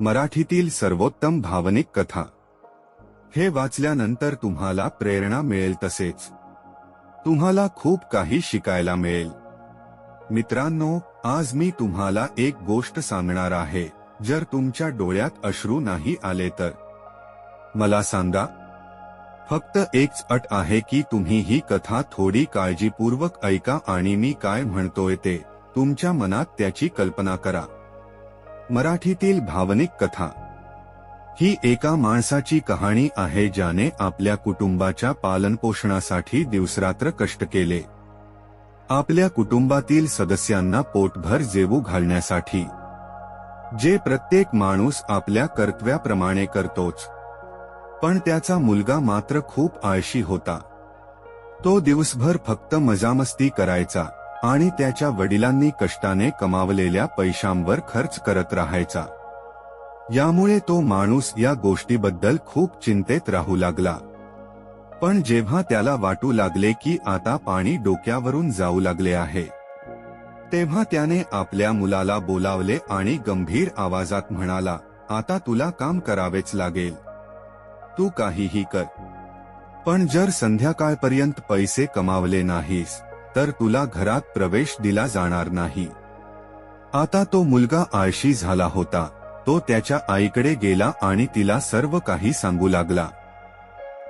मराठीतील सर्वोत्तम भावनिक कथा. हे वाचल्यानंतर तुम्हाला प्रेरणा मिळेल तसेच. तुम्हाला खूप काही शिकायला मिळेल. मित्रांनो आज मी तुम्हाला एक गोष्ट सांगणार आहे. जर तुमच्या डोळ्यात अश्रू नाही आले तर. मला सांगा. फक्त एकच अट आहे की तुम्ही ही कथा थोडी काळजीपूर्वक ऐका आणि मी काय म्हणतोय ते. तुमच्या मनात त्याची कल्पना करा. मराठीतील भावनिक कथा. ही एका माणसाची कहाणी आहे ज्याने आपल्या कुटुंबाच्या पालनपोषणासाठी दिवसरात्र कष्ट केले. आपल्या कुटुंबातील सदस्यांना पोटभर जेवू घालण्यासाठी. जे प्रत्येक माणूस आपल्या कर्तव्याप्रमाणे करतोच. पण त्याचा मुलगा मात्र खूप आळशी होता. तो दिवसभर फक्त मजामस्ती करायचा. आणि त्याच्या वडिलांनी कष्टाने कमावलेल्या पैशांवर खर्च करत राहायचा. यामुळे तो माणूस या गोष्टीबद्दल खूप चिंतेत राहू लागला. पण जेव्हा त्याला वाटू लागले की आता पाणी डोक्यावरून जाऊ लागले आहे तेव्हा त्याने आपल्या मुलाला बोलावले आणि गंभीर आवाजात म्हणाला आता तुला काम करावेच लागेल. तू काहीही कर. पण जर संध्याकाळपर्यंत पैसे कमावले नाहीस तर तुला घरात प्रवेश दिला जाणार नाही. आता तो मुलगा आळशी झाला होता. तो त्याच्या आईकडे गेला आणि तिला सर्व काही सांगू लागला.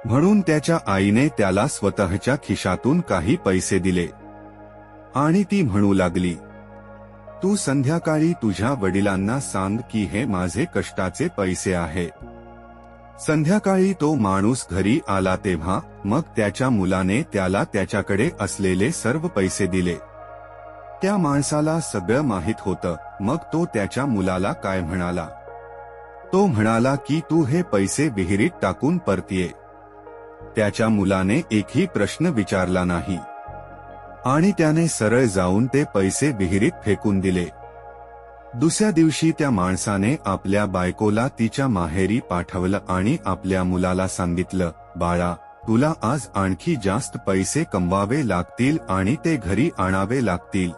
म्हणून त्याच्या आईने त्याला स्वतःच्या खिशातून काही पैसे दिले. आणि ती म्हणू लागली तू संध्याकाळी तुझ्या वडिलांना सांग की हे माझे कष्टाचे पैसे आहेत संध्याकाळी तो माणूस घरी आला तेव्हा मग त्याच्या मुलाने त्याला त्याच्याकडे असलेले सर्व पैसे दिले. त्या माणसाला सगळं माहीत होतं मग तो त्याच्या मुलाला काय म्हणाला? तो म्हणाला की तू हे पैसे विहिरीत टाकून परतीये. त्याच्या मुलाने एकही प्रश्न विचारला नाही. आणि त्याने सरळ जाऊन ते पैसे विहिरीत फेकून दिले. दुसऱ्या दिवशी त्या माणसाने आपल्या बायकोला तिच्या माहेरी पाठवलं आणि आपल्या मुलाला सांगितलं बाळा तुला आज आणखी जास्त पैसे कमवावे लागतील आणि ते घरी आणावे लागतील.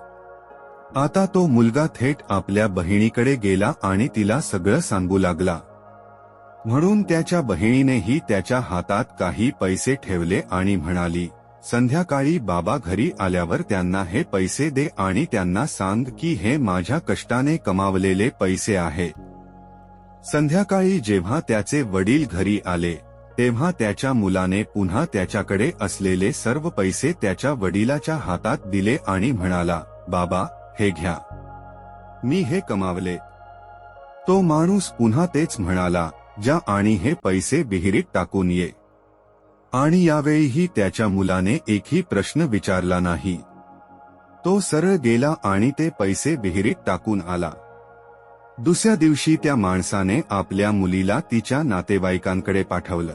आता तो मुलगा थेट आपल्या बहिणीकडे गेला आणि तिला सगळं सांगू लागला. म्हणून त्याच्या बहिणीनेही त्याच्या हातात काही पैसे ठेवले आणि म्हणाली संध्याकाळी बाबा घरी आल्यावर त्यांना हे पैसे दे आणि त्यांना सांग की हे माझ्या कष्टाने कमावलेले पैसे आहे. संध्याकाळी जेव्हा त्याचे वडील घरी आले तेव्हा त्याच्या मुलाने पुन्हा त्याच्याकडे असलेले सर्व पैसे त्याच्या वडिलाच्या हातात दिले आणि म्हणाला बाबा हे घ्या. मी हे कमावले. तो माणूस पुन्हा तेच म्हणाला जा आणि हे पैसे विहिरीत टाकून ये. आणि यावेळीही त्याच्या मुलाने एकही प्रश्न विचारला नाही. तो सरळ गेला आणि ते पैसे विहिरीत टाकून आला. दुसऱ्या दिवशी त्या माणसाने आपल्या मुलीला तिच्या नातेवाईकांकडे पाठवलं.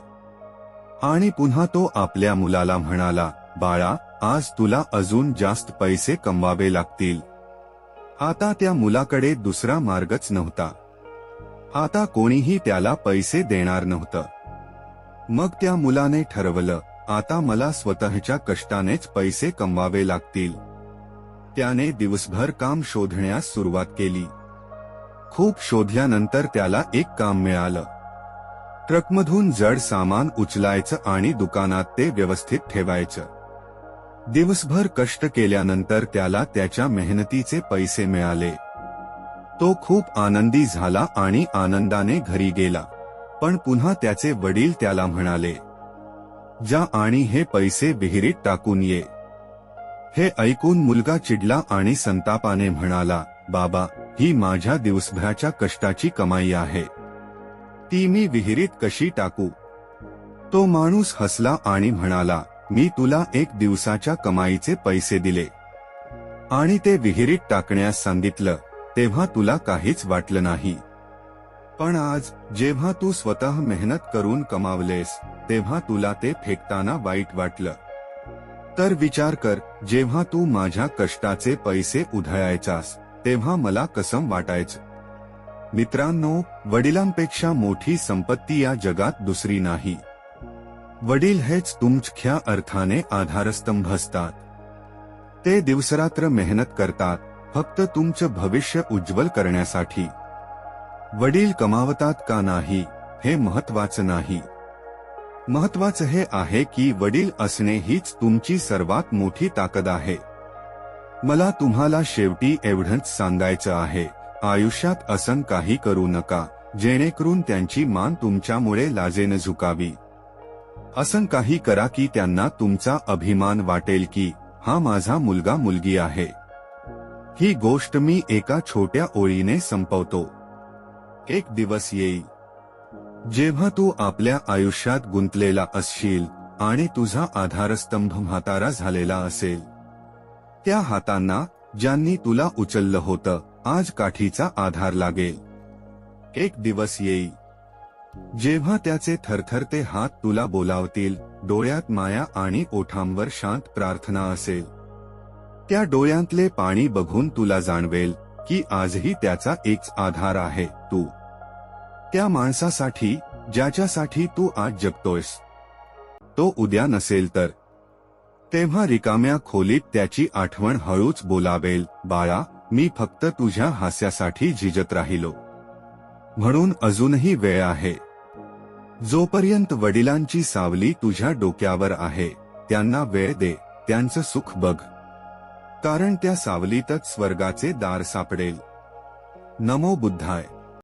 आणि पुन्हा तो आपल्या मुलाला म्हणाला बाळा आज तुला अजून जास्त पैसे कमवावे लागतील. आता त्या मुलाकडे दुसरा मार्गच नव्हता. आता कोणीही त्याला पैसे देणार नव्हतं. मग त्या मुलाने ठरवलं आता मला स्वतःच्या कष्टानेच पैसे कमवावे लागतील. त्याने दिवसभर काम शोधण्यास सुरुवात केली. खूप शोधल्यानंतर त्याला एक काम मिळालं. ट्रकमधून जड सामान उचलायचं आणि दुकानात ते व्यवस्थित ठेवायचं. दिवसभर कष्ट केल्यानंतर त्याला त्याच्या मेहनतीचे पैसे मिळाले. तो खूप आनंदी झाला आणि आनंदाने घरी गेला. पण पुन्हा त्याचे वडील त्याला म्हणाले जा आणि हे पैसे विहिरीत टाकून ये. हे ऐकून मुलगा चिडला आणि संतापाने म्हणाला बाबा ही माझ्या दिवसभराच्या कष्टाची कमाई आहे. ती मी विहिरीत कशी टाकू? तो माणूस हसला आणि म्हणाला मी तुला एक दिवसाच्या कमाईचे पैसे दिले. आणि ते विहिरीत टाकण्यास सांगितलं तेव्हा तुला काहीच वाटलं नाही. पण आज जेव्हा तू स्वतः मेहनत करून कमावलेस तेव्हा तुला ते फेकताना वाईट वाटलं. तर विचार कर जेव्हा तू माझ्या कष्टाचे पैसे उधळायचास तेव्हा मला कसं वाटायचं? मित्रांनो वडिलांपेक्षा मोठी संपत्ती या जगात दुसरी नाही. वडील हेच तुमच्या अर्थाने आधारस्तंभ असतात. ते दिवसरात्र मेहनत करतात फक्त तुमचं भविष्य उज्ज्वल करण्यासाठी. वडील कमावतात का नाही हे महत्वाचं नाही. महत्वाचं हे आहे की वडील असणे हीच तुमची सर्वात मोठी ताकद आहे. मला तुम्हाला शेवटी एवढंच सांगायचं आहे आयुष्यात असं काही करू नका जेणेकरून त्यांची मान तुमच्यामुळे लाजेन झुकावी. असं काही करा की त्यांना तुमचा अभिमान वाटेल की हा माझा मुलगा मुलगी आहे. ही गोष्ट मी एका छोट्या ओळीने संपवतो. एक दिवस येईल जेव्हा तू आपल्या आयुष्यात गुंतलेला असशील आणि तुझा आधारस्तंभ म्हातारा झालेला असेल. त्या हातांना ज्यांनी तुला उचललं होतं आज काठीचा आधार लागेल. एक दिवस येईल जेव्हा त्याचे थरथरते हात तुला बोलावतील डोळ्यात माया आणि ओठांवर शांत प्रार्थना असेल. त्या डोळ्यांतले पाणी बघून तुला जाणवेल की आजही त्याचा एकच आधार आहे तू. त्या माणसासाठी ज्याच्यासाठी तू आज जगतोयस. तो उद्या नसेल तर. तेव्हा रिकाम्या खोलीत त्याची आठवण हळूच बोलावेल बाळा मी फक्त तुझ्या हास्यासाठी झिजत राहिलो. म्हणून अजूनही वेळ आहे. जोपर्यंत वडिलांची सावली तुझ्या डोक्यावर आहे त्यांना वेळ दे त्यांचं सुख बघ. कारण त्या सावलीतच स्वर्गाचे दार सापडेल. नमो बुद्धाय.